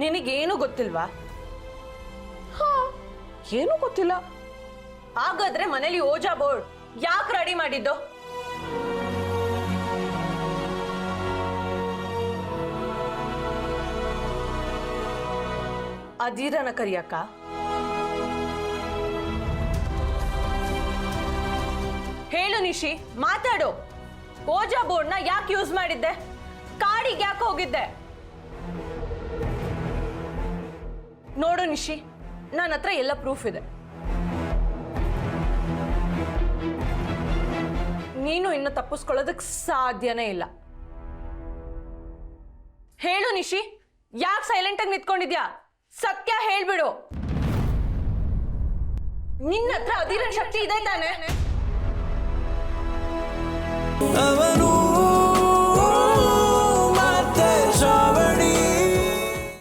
ನಿನಗೇನು ಗೊತ್ತಿಲ್ವಾ? ಏನೂ ಗೊತ್ತಿಲ್ಲ. ಹಾಗಾದ್ರೆ ಮನೇಲಿ ಓಜಾ ಬೋರ್ಡ್ ಯಾಕೆ ರೆಡಿ ಮಾಡಿದ್ದು? ಅಧೀರನ ಕರಿಯಕ್ಕ. ಹೇಳು ನಿಶಿ, ಮಾತಾಡು. ಓಜಾ ಬೋರ್ಡ್ನ ಯಾಕೆ ಯೂಸ್ ಮಾಡಿದ್ದೆ? ಕಾಡಿಗೆ ಯಾಕೆ ಹೋಗಿದ್ದೆ? ನೋಡು ನನ್ನ ಹತ್ರ ಎಲ್ಲ ಪ್ರೂಫ್ ಇದೆ. ನೀನು ಇನ್ನು ತಪ್ಪಿಸ್ಕೊಳ್ಳೋದಕ್ಕೆ ಸಾಧ್ಯನೇ ಇಲ್ಲ. ಹೇಳು ನಿಶಿ, ಯಾಕೆ ಸೈಲೆಂಟ್ ಆಗಿ ನಿಂತ್ಕೊಂಡಿದ್ಯಾ? ಸತ್ಯ ಹೇಳ್ಬಿಡು. ನಿನ್ನ ಹತ್ರ ಅಧೀರ ಶಕ್ತಿ ಇದೆ ತಾನೆ.